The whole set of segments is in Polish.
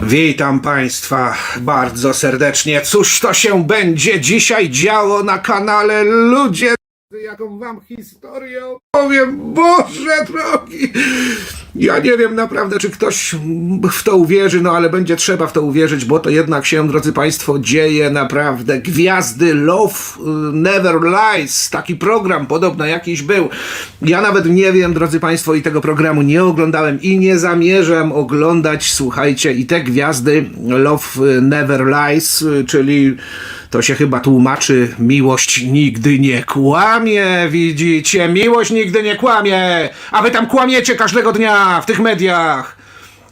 Witam Państwa bardzo serdecznie. Cóż to się będzie dzisiaj działo na kanale Ludzie? Jaką Wam historię opowiem, Boże drogi! Ja nie wiem naprawdę, czy ktoś w to uwierzy, no ale będzie trzeba w to uwierzyć, bo to jednak się, drodzy Państwo, dzieje naprawdę. Gwiazdy Love Never Lies, taki program podobno jakiś był. Ja nawet nie wiem, drodzy Państwo, i tego programu nie oglądałem i nie zamierzam oglądać, słuchajcie, i te gwiazdy Love Never Lies, czyli to się chyba tłumaczy miłość nigdy nie kłamie, widzicie? Miłość nigdy nie kłamie, a wy tam kłamiecie każdego dnia w tych mediach.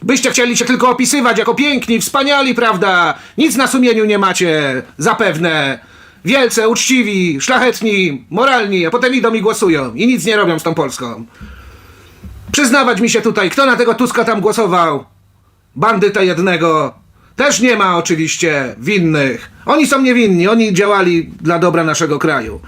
Byście chcieli się tylko opisywać jako piękni, wspaniali, prawda? Nic na sumieniu nie macie, zapewne. Wielce, uczciwi, szlachetni, moralni, a potem idą i głosują i nic nie robią z tą Polską. Przyznawać mi się tutaj, kto na tego Tuska tam głosował? Bandyta jednego. Też nie ma oczywiście winnych. Oni są niewinni, oni działali dla dobra naszego kraju.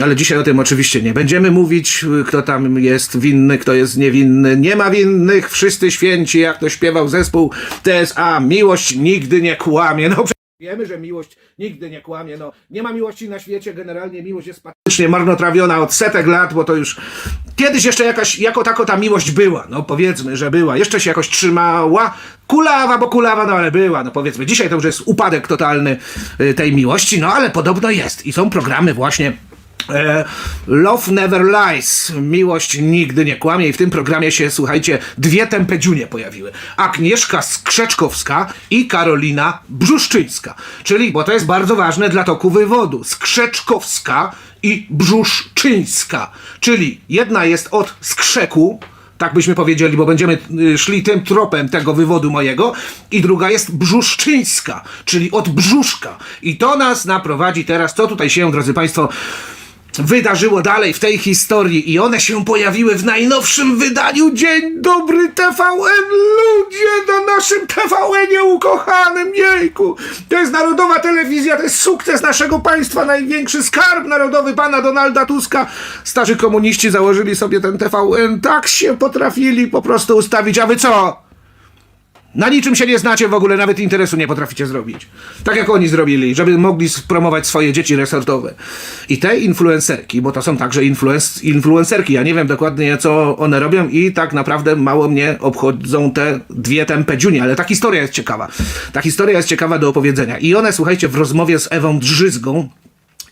Ale dzisiaj o tym oczywiście nie będziemy mówić, kto tam jest winny, kto jest niewinny. Nie ma winnych, wszyscy święci, jak to śpiewał zespół TSA. Miłość nigdy nie kłamie. No wiemy, że miłość nigdy nie kłamie. No, nie ma miłości na świecie, generalnie miłość jest patycznie marnotrawiona od setek lat, bo to już kiedyś jeszcze jakaś, jako tako ta miłość była. No powiedzmy, że była. Jeszcze się jakoś trzymała. Kulawa, bo kulawa, no ale była. No powiedzmy, dzisiaj to już jest upadek totalny y, tej miłości, no ale podobno jest. I są programy właśnie Love Never Lies. Miłość nigdy nie kłamie. I w tym programie się, słuchajcie, dwie tempedziunie pojawiły. Agnieszka Skrzeczkowska i Karolina Brzuszyńska. Czyli, bo to jest bardzo ważne dla toku wywodu. Skrzeczkowska i Brzuszyńska. Czyli jedna jest od skrzeku, tak byśmy powiedzieli, bo będziemy y, szli tym tropem tego wywodu mojego. I druga jest brzuszczyńska, czyli od brzuszka. I to nas naprowadzi teraz, co tutaj się, drodzy Państwo, wydarzyło dalej w tej historii i one się pojawiły w najnowszym wydaniu Dzień Dobry TVN. Ludzie na naszym TVN-ie ukochanym, jejku. To jest narodowa telewizja, to jest sukces naszego państwa, największy skarb narodowy pana Donalda Tuska. Starzy komuniści założyli sobie ten TVN, tak się potrafili po prostu ustawić, a wy co? Na niczym się nie znacie w ogóle, nawet interesu nie potraficie zrobić. Tak jak oni zrobili, żeby mogli spromować swoje dzieci resortowe. I te influencerki, bo to są także influenc influencerki, ja nie wiem dokładnie co one robią i tak naprawdę mało mnie obchodzą te dwie tempedziunie, ale ta historia jest ciekawa. Ta historia jest ciekawa do opowiedzenia. I one, słuchajcie, w rozmowie z Ewą Drzyzgą,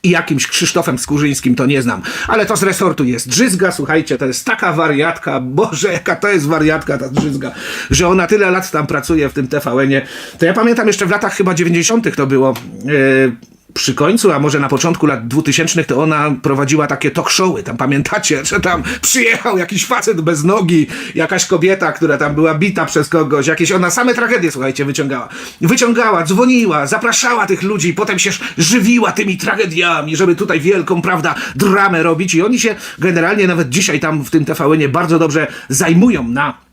i jakimś Krzysztofem Skórzyńskim, to nie znam. Ale to z resortu jest. Drzyzga, słuchajcie, to jest taka wariatka, Boże, jaka to jest wariatka ta Drzyzga, że ona tyle lat tam pracuje w tym TVN-ie. To ja pamiętam jeszcze w latach chyba 90. to było. Yy, przy końcu, a może na początku lat 2000 to ona prowadziła takie talk showy, tam pamiętacie, że tam przyjechał jakiś facet bez nogi, jakaś kobieta, która tam była bita przez kogoś, jakieś ona same tragedie, słuchajcie, wyciągała. Wyciągała, dzwoniła, zapraszała tych ludzi, potem się żywiła tymi tragediami, żeby tutaj wielką, prawda, dramę robić i oni się generalnie nawet dzisiaj tam w tym TVN-ie bardzo dobrze zajmują na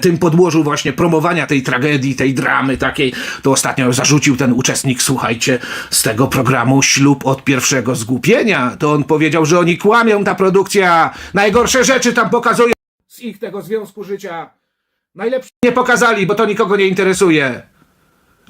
tym podłożu właśnie promowania tej tragedii, tej dramy takiej, to ostatnio zarzucił ten uczestnik, słuchajcie, z tego programu Ślub od pierwszego zgłupienia. To on powiedział, że oni kłamią, ta produkcja, najgorsze rzeczy tam pokazują z ich tego związku życia. Najlepsze nie pokazali, bo to nikogo nie interesuje.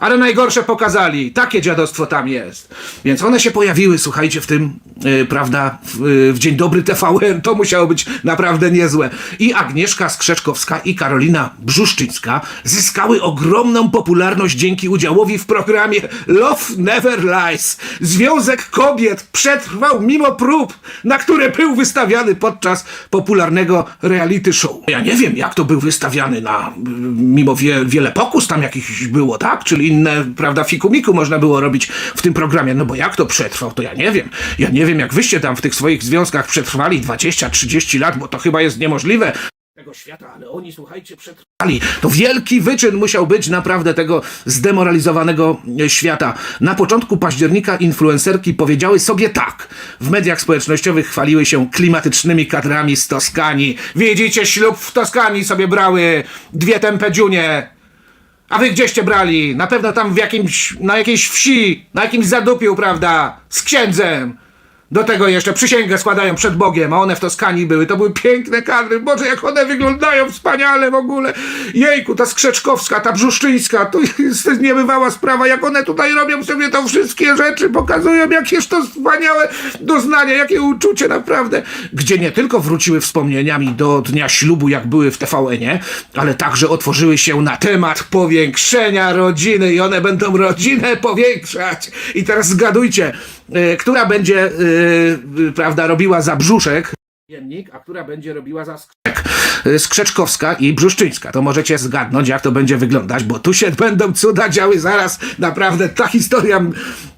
Ale najgorsze pokazali. Takie dziadostwo tam jest. Więc one się pojawiły, słuchajcie, w tym, yy, prawda, w, yy, w Dzień Dobry TVN. To musiało być naprawdę niezłe. I Agnieszka Skrzeczkowska i Karolina Brzuszczyńska zyskały ogromną popularność dzięki udziałowi w programie Love Never Lies. Związek kobiet przetrwał mimo prób, na które był wystawiany podczas popularnego reality show. Ja nie wiem, jak to był wystawiany na, mimo wie, wiele pokus tam jakichś było, tak? Czyli inne, prawda, fikumiku można było robić w tym programie. No bo jak to przetrwał, to ja nie wiem. Ja nie wiem, jak wyście tam w tych swoich związkach przetrwali 20-30 lat, bo to chyba jest niemożliwe tego świata, ale oni, słuchajcie, przetrwali. To wielki wyczyn musiał być naprawdę tego zdemoralizowanego świata. Na początku października influencerki powiedziały sobie tak. W mediach społecznościowych chwaliły się klimatycznymi kadrami z Toskanii. Widzicie, ślub w Toskanii sobie brały dwie tempedziunie. A wy gdzieście brali? Na pewno tam w jakimś, na jakiejś wsi, na jakimś zadupiu, prawda? Z księdzem. Do tego jeszcze przysięgę składają przed Bogiem, a one w Toskanii były. To były piękne kadry. Boże, jak one wyglądają wspaniale w ogóle. Jejku, ta Skrzeczkowska, ta Brzuszczyńska, to jest niebywała sprawa, jak one tutaj robią sobie to wszystkie rzeczy, pokazują, jakież to wspaniałe doznanie, jakie uczucie naprawdę. Gdzie nie tylko wróciły wspomnieniami do dnia ślubu, jak były w TVN-ie, ale także otworzyły się na temat powiększenia rodziny i one będą rodzinę powiększać. I teraz zgadujcie, która będzie, y, y, prawda, robiła za pojemnik, a która będzie robiła za skrzek. Y, Skrzeczkowska i Brzuszczyńska. To możecie zgadnąć, jak to będzie wyglądać, bo tu się będą cuda działy zaraz. Naprawdę ta historia,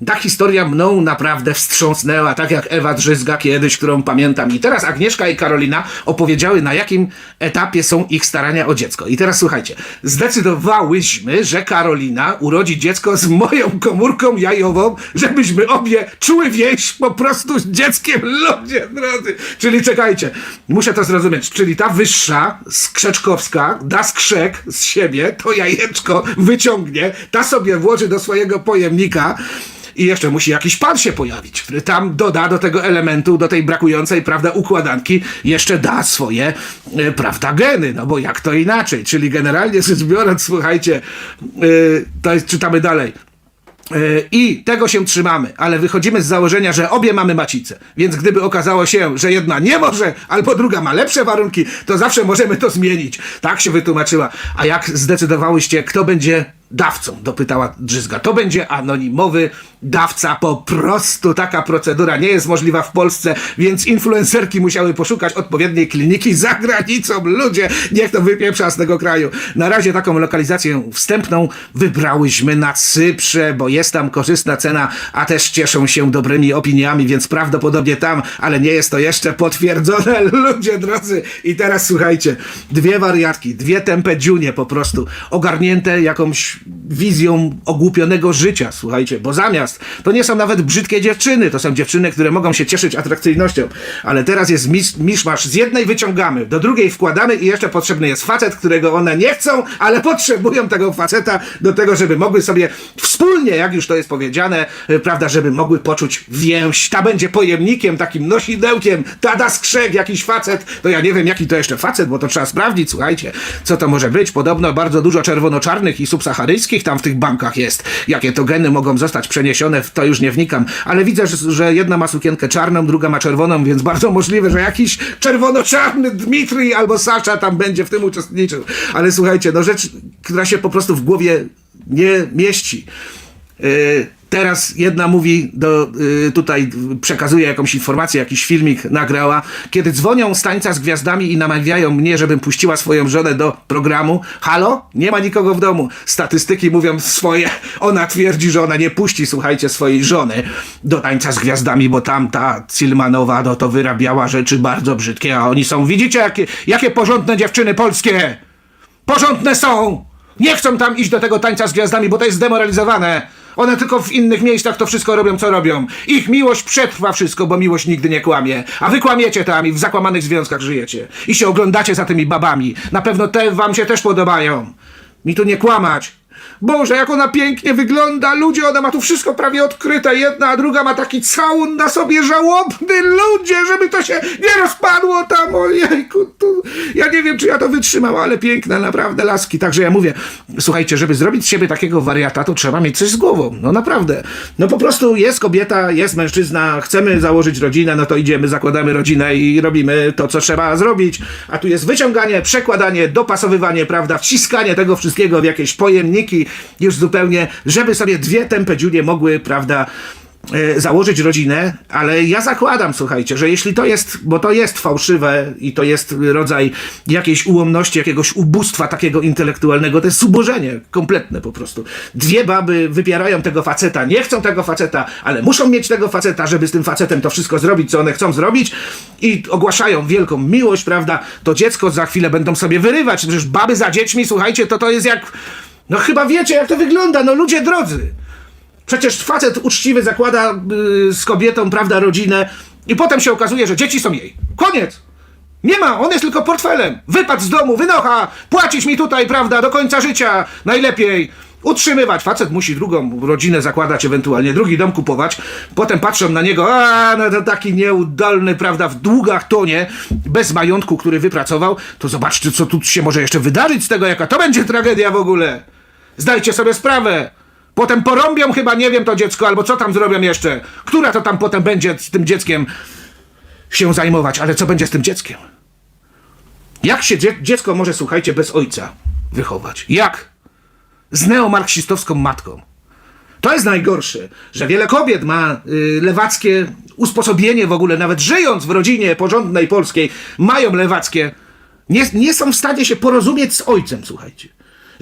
ta historia mną naprawdę wstrząsnęła, tak jak Ewa Drzyzga kiedyś, którą pamiętam. I teraz Agnieszka i Karolina opowiedziały, na jakim etapie są ich starania o dziecko. I teraz słuchajcie, zdecydowałyśmy, że Karolina urodzi dziecko z moją komórką jajową, żebyśmy obie czuły więź po prostu z dzieckiem, ludzie drodzy. Czyli czekajcie, muszę to zrozumieć, czyli ta wyższa, skrzeczkowska, da skrzek z siebie, to jajeczko wyciągnie, ta sobie włoży do swojego pojemnika, i jeszcze musi jakiś pan się pojawić, który tam doda do tego elementu, do tej brakującej, prawda, układanki, jeszcze da swoje, e, prawda, geny, no bo jak to inaczej, czyli generalnie rzecz biorąc, słuchajcie, e, to jest, czytamy dalej. E, I tego się trzymamy, ale wychodzimy z założenia, że obie mamy macicę. Więc gdyby okazało się, że jedna nie może, albo druga ma lepsze warunki, to zawsze możemy to zmienić. Tak się wytłumaczyła. A jak zdecydowałyście, kto będzie dawcą? Dopytała Drzyzga. To będzie anonimowy dawca. Po prostu taka procedura nie jest możliwa w Polsce, więc influencerki musiały poszukać odpowiedniej kliniki za granicą. Ludzie, niech to wypieprza z tego kraju. Na razie taką lokalizację wstępną wybrałyśmy na Cyprze, bo jest tam korzystna cena, a też cieszą się dobrymi opiniami, więc prawdopodobnie tam, ale nie jest to jeszcze potwierdzone. Ludzie drodzy, i teraz słuchajcie, dwie wariatki, dwie tempe dziunie po prostu, ogarnięte jakąś wizją ogłupionego życia, słuchajcie, bo zamiast, to nie są nawet brzydkie dziewczyny, to są dziewczyny, które mogą się cieszyć atrakcyjnością, ale teraz jest mis, miszmasz, z jednej wyciągamy, do drugiej wkładamy i jeszcze potrzebny jest facet, którego one nie chcą, ale potrzebują tego faceta do tego, żeby mogły sobie wspólnie, jak już to jest powiedziane, y, prawda, żeby mogły poczuć więź, ta będzie pojemnikiem, takim nosidełkiem, ta da skrzek, jakiś facet, to ja nie wiem, jaki to jeszcze facet, bo to trzeba sprawdzić, słuchajcie, co to może być, podobno bardzo dużo czerwonoczarnych i subsaharyjskich tam w tych bankach jest, jakie to geny mogą zostać przeniesione, w to już nie wnikam, ale widzę, że, jedna ma sukienkę czarną, druga ma czerwoną, więc bardzo możliwe, że jakiś czerwono-czarny Dmitrij albo Sasza tam będzie w tym uczestniczył, ale słuchajcie, no rzecz, która się po prostu w głowie nie mieści. Yy, Teraz jedna mówi, do, y, tutaj przekazuje jakąś informację, jakiś filmik nagrała. Kiedy dzwonią z tańca z gwiazdami i namawiają mnie, żebym puściła swoją żonę do programu. Halo? Nie ma nikogo w domu. Statystyki mówią swoje. Ona twierdzi, że ona nie puści, słuchajcie, swojej żony do tańca z gwiazdami, bo tam ta Cilmanowa no to wyrabiała rzeczy bardzo brzydkie, a oni są, widzicie, jakie, jakie porządne dziewczyny polskie? Porządne są! Nie chcą tam iść do tego tańca z gwiazdami, bo to jest zdemoralizowane. One tylko w innych miejscach to wszystko robią, co robią. Ich miłość przetrwa wszystko, bo miłość nigdy nie kłamie. A wy kłamiecie tam i w zakłamanych związkach żyjecie. I się oglądacie za tymi babami. Na pewno te wam się też podobają. Mi tu nie kłamać. Boże, jak ona pięknie wygląda, ludzie, ona ma tu wszystko prawie odkryte, jedna, a druga ma taki całun na sobie żałobny, ludzie, żeby to się nie rozpadło tam, ojejku, tu, ja nie wiem, czy ja to wytrzymam, ale piękne, naprawdę, laski, także ja mówię, słuchajcie, żeby zrobić z siebie takiego wariata, to trzeba mieć coś z głową, no naprawdę, no po prostu jest kobieta, jest mężczyzna, chcemy założyć rodzinę, no to idziemy, zakładamy rodzinę i robimy to, co trzeba zrobić, a tu jest wyciąganie, przekładanie, dopasowywanie, prawda, wciskanie tego wszystkiego w jakieś pojemniki, już zupełnie, żeby sobie dwie tempedziunie mogły, prawda, e, założyć rodzinę, ale ja zakładam, słuchajcie, że jeśli to jest, bo to jest fałszywe i to jest rodzaj jakiejś ułomności, jakiegoś ubóstwa takiego intelektualnego, to jest zubożenie kompletne po prostu. Dwie baby wypierają tego faceta, nie chcą tego faceta, ale muszą mieć tego faceta, żeby z tym facetem to wszystko zrobić, co one chcą zrobić i ogłaszają wielką miłość, prawda, to dziecko za chwilę będą sobie wyrywać, przecież baby za dziećmi, słuchajcie, to to jest jak, no chyba wiecie, jak to wygląda, no ludzie drodzy. Przecież facet uczciwy zakłada y, z kobietą, prawda, rodzinę i potem się okazuje, że dzieci są jej. Koniec! Nie ma, on jest tylko portfelem. Wypadł z domu, wynocha, płacić mi tutaj, prawda, do końca życia, najlepiej. utrzymywać. Facet musi drugą rodzinę zakładać, ewentualnie drugi dom kupować. Potem patrzą na niego, a no to taki nieudolny, prawda, w długach tonie, bez majątku, który wypracował. To zobaczcie, co tu się może jeszcze wydarzyć z tego, jaka to będzie tragedia w ogóle. Zdajcie sobie sprawę. Potem porąbią chyba, nie wiem, to dziecko, albo co tam zrobią jeszcze. Która to tam potem będzie z tym dzieckiem się zajmować, ale co będzie z tym dzieckiem? Jak się dzie- dziecko może, słuchajcie, bez ojca wychować? Jak? Z neomarksistowską matką. To jest najgorsze, że wiele kobiet ma y, lewackie usposobienie w ogóle, nawet żyjąc w rodzinie porządnej polskiej, mają lewackie. Nie, nie są w stanie się porozumieć z ojcem, słuchajcie.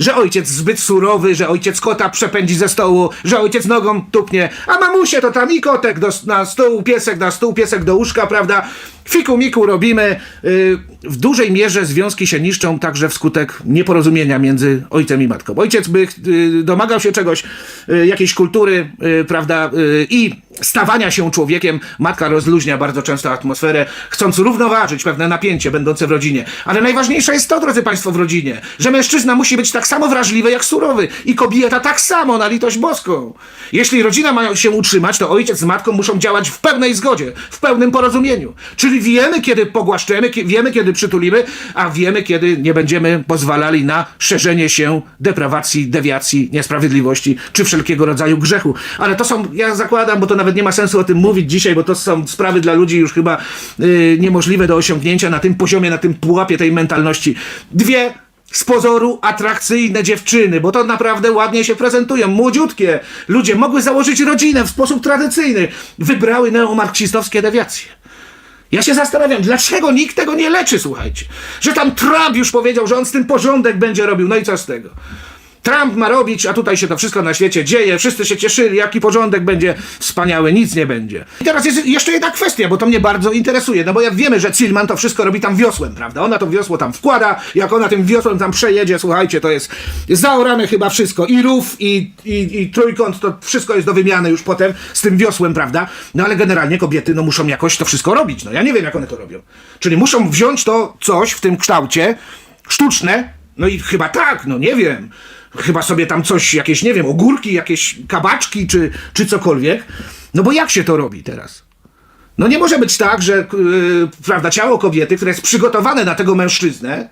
Że ojciec zbyt surowy, że ojciec kota przepędzi ze stołu, że ojciec nogą tupnie, a mamusie to tam i kotek do, na stół, piesek na stół, piesek do łóżka, prawda? Fiku miku robimy. Y, w dużej mierze związki się niszczą także wskutek nieporozumienia między ojcem i matką. Ojciec by y, domagał się czegoś, y, jakiejś kultury, y, prawda, y, i stawania się człowiekiem. Matka rozluźnia bardzo często atmosferę, chcąc równoważyć pewne napięcie będące w rodzinie. Ale najważniejsze jest to, drodzy Państwo, w rodzinie, że mężczyzna musi być tak samo wrażliwy jak surowy i kobieta tak samo na litość boską. Jeśli rodzina ma się utrzymać, to ojciec z matką muszą działać w pełnej zgodzie, w pełnym porozumieniu. Czyli wiemy, kiedy pogłaszczemy, wiemy, kiedy przytulimy, a wiemy, kiedy nie będziemy pozwalali na szerzenie się deprawacji, dewiacji, niesprawiedliwości czy wszelkiego rodzaju grzechu. Ale to są, ja zakładam, bo to nawet nie ma sensu o tym mówić dzisiaj, bo to są sprawy dla ludzi już chyba yy, niemożliwe do osiągnięcia na tym poziomie, na tym pułapie tej mentalności. Dwie z pozoru atrakcyjne dziewczyny, bo to naprawdę ładnie się prezentują, młodziutkie. Ludzie mogły założyć rodzinę w sposób tradycyjny. Wybrały neomarksistowskie dewiacje. Ja się zastanawiam, dlaczego nikt tego nie leczy, słuchajcie. Że tam Trump już powiedział, że on z tym porządek będzie robił. No i co z tego? Trump ma robić, a tutaj się to wszystko na świecie dzieje, wszyscy się cieszyli, jaki porządek będzie wspaniały, nic nie będzie. I teraz jest jeszcze jedna kwestia, bo to mnie bardzo interesuje, no bo jak wiemy, że Cillman to wszystko robi tam wiosłem, prawda? Ona to wiosło tam wkłada, jak ona tym wiosłem tam przejedzie, słuchajcie, to jest zaorane chyba wszystko, i rów, i, i, i trójkąt, to wszystko jest do wymiany już potem z tym wiosłem, prawda? No ale generalnie kobiety, no muszą jakoś to wszystko robić, no ja nie wiem, jak one to robią. Czyli muszą wziąć to coś w tym kształcie, sztuczne, no i chyba tak, no nie wiem. Chyba sobie tam coś, jakieś, nie wiem, ogórki, jakieś kabaczki czy, czy cokolwiek. No bo jak się to robi teraz? No nie może być tak, że yy, prawda, ciało kobiety, które jest przygotowane na tego mężczyznę,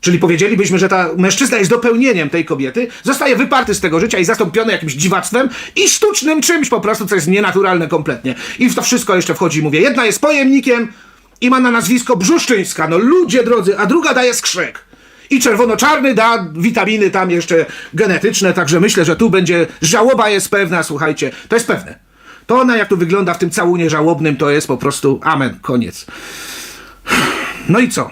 czyli powiedzielibyśmy, że ta mężczyzna jest dopełnieniem tej kobiety, zostaje wyparty z tego życia i zastąpiony jakimś dziwactwem i sztucznym czymś po prostu, co jest nienaturalne kompletnie. I w to wszystko jeszcze wchodzi, mówię, jedna jest pojemnikiem i ma na nazwisko Brzuszczyńska, no ludzie drodzy, a druga daje skrzek. I czerwono-czarny da witaminy tam jeszcze genetyczne, także myślę, że tu będzie, żałoba jest pewna, słuchajcie, to jest pewne. To ona jak tu wygląda w tym całunie żałobnym, to jest po prostu amen, koniec. No i co?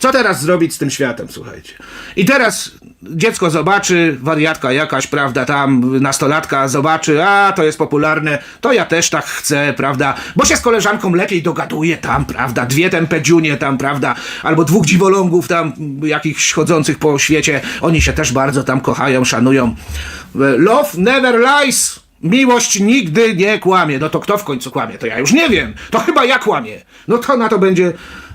Co teraz zrobić z tym światem, słuchajcie? I teraz dziecko zobaczy, wariatka jakaś, prawda, tam nastolatka zobaczy, a to jest popularne, to ja też tak chcę, prawda, bo się z koleżanką lepiej dogaduje tam, prawda, dwie tempedziunie tam, prawda, albo dwóch dziwolągów tam, jakichś chodzących po świecie, oni się też bardzo tam kochają, szanują. Love never lies. Miłość nigdy nie kłamie. No to kto w końcu kłamie? To ja już nie wiem. To chyba ja kłamię. No to na to będzie.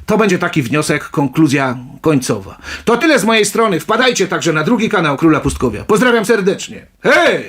To będzie taki wniosek, konkluzja końcowa. To tyle z mojej strony. Wpadajcie także na drugi kanał Króla Pustkowia. Pozdrawiam serdecznie. Hej!